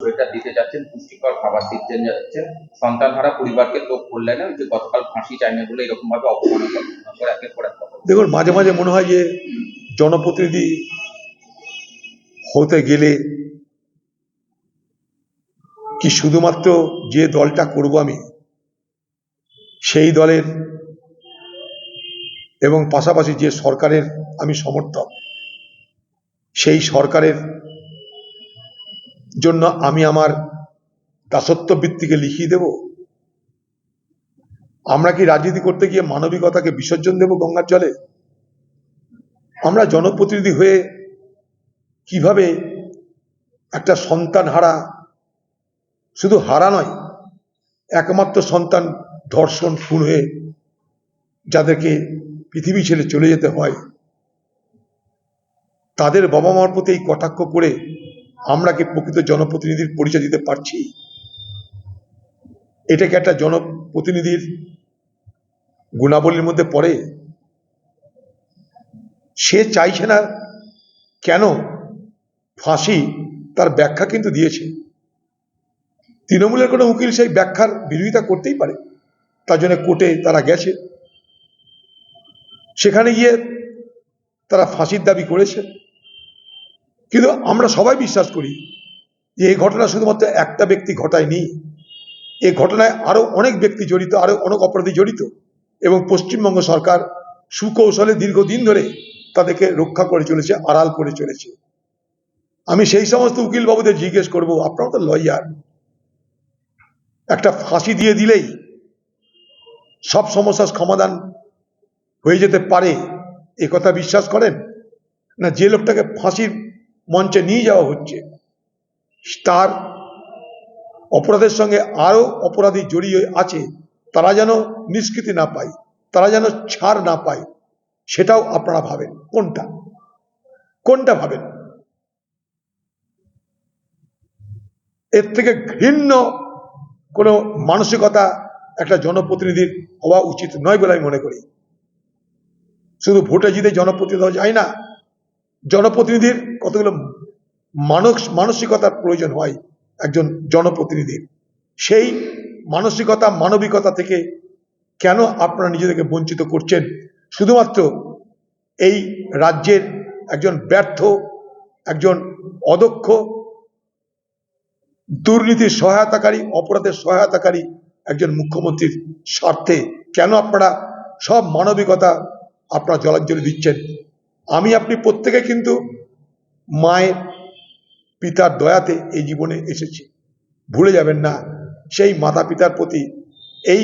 এটা দিতে যাচ্ছেন, পুষ্টিকর খাবার দিতে যাচ্ছেন। সন্তানহারা পরিবারকে লোক কল্যাণে যে, গতকাল ফাঁসি চাইনি বলে এরকম ভাবে এক দেখুন, মাঝে মাঝে মনে হয় যে, জনপ্রতিনিধি হতে গেলে কি শুধুমাত্র যে দলটা করব আমি, সেই দলের এবং পাশাপাশি যে সরকারের আমি সমর্থক, সেই সরকারের জন্য আমি আমার দাসত্ব বৃত্তিকে লিখিয়ে দেব। আমরা কি রাজনীতি করতে গিয়ে মানবিকতাকে বিসর্জন দেব গঙ্গার জলে? আমরা জনপ্রতিনিধি হয়ে কীভাবে একটা সন্তান হারা? শুধু হারা নয়, একমাত্র সন্তান ধর্ষণ, খুন হয়ে যাদেরকে পৃথিবী ছেড়ে চলে যেতে হয়, তাদের বাবা মার প্রতি এই কটাক্ষ করে আমরা কি প্রকৃত জনপ্রতিনিধির পরিচয় দিতে পারছি? এটাকে একটা জনপ্রতিনিধির গুণাবলীর মধ্যে পড়ে? সে চাইছে না কেন ফাঁসি? তার ব্যাখ্যা কিন্তু দিয়েছে। তৃণমূলের কোনো উকিল সেই ব্যাখ্যার বিরোধিতা করতেই পারে। তার জন্য কোর্টে তারা গেছে। সেখানে গিয়ে তারা ফাঁসির দাবি করেছে। কিন্তু আমরা সবাই বিশ্বাস করি যে এই ঘটনা শুধুমাত্র একটা ব্যক্তি ঘটায়নি। এই ঘটনায় আরও অনেক ব্যক্তি জড়িত, আরও অনেক অপরাধী জড়িত এবং পশ্চিমবঙ্গ সরকার সুকৌশলে দীর্ঘদিন ধরে তাদেরকে রক্ষা করে চলেছে, আড়াল করে চলেছে। আমি সেই সমস্ত উকিল বাবুদের জিজ্ঞেস করব আপনারা তো লয়ার। একটা ফাঁসি দিয়ে দিলেই সব সমস্যার সমাধান হয়ে যেতে পারে, এ কথা বিশ্বাস করেন? না যে লোকটাকে ফাঁসির মঞ্চে নিয়ে যাওয়া হচ্ছে। তার অপরাধের সঙ্গে আরও অপরাধী জড়িয়ে আছে। তারা যেন নিষ্কৃতি না পায়, তারা যেন ছাড় না পায়, সেটাও আপনারা ভাবেন। কোনটা? কোনটা ভাবেন? এর থেকে ঘৃণ্য কোনো মানসিকতা একটা জনপ্রতিনিধির হওয়া উচিত নয় বলে আমি মনে করি। শুধু ভোটে জিতে জনপ্রতিনিধি যায় না, জনপ্রতিনিধির কতগুলো মানস মানসিকতার প্রয়োজন হয় একজন জনপ্রতিনিধির সেই মানসিকতা, মানবিকতা থেকে কেন আপনারা নিজেদেরকে বঞ্চিত করছেন? শুধুমাত্র এই রাজ্যের একজন ব্যর্থ, একজন অদক্ষ, দুর্নীতির সহায়তাকারী, অপরাধের সহায়তাকারী একজন মুখ্যমন্ত্রীর স্বার্থে কেন আপনারা সব মানবিকতা আপনারা জলাঞ্জলি দিচ্ছেন? আমি, আপনি প্রত্যেকে কিন্তু মায়ের পিতার দয়াতে এই জীবনে এসেছি। ভুলে যাবেন না, সেই মাতা পিতার প্রতি এই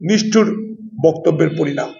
নিষ্ঠুর বক্তব্যের পরিণাম।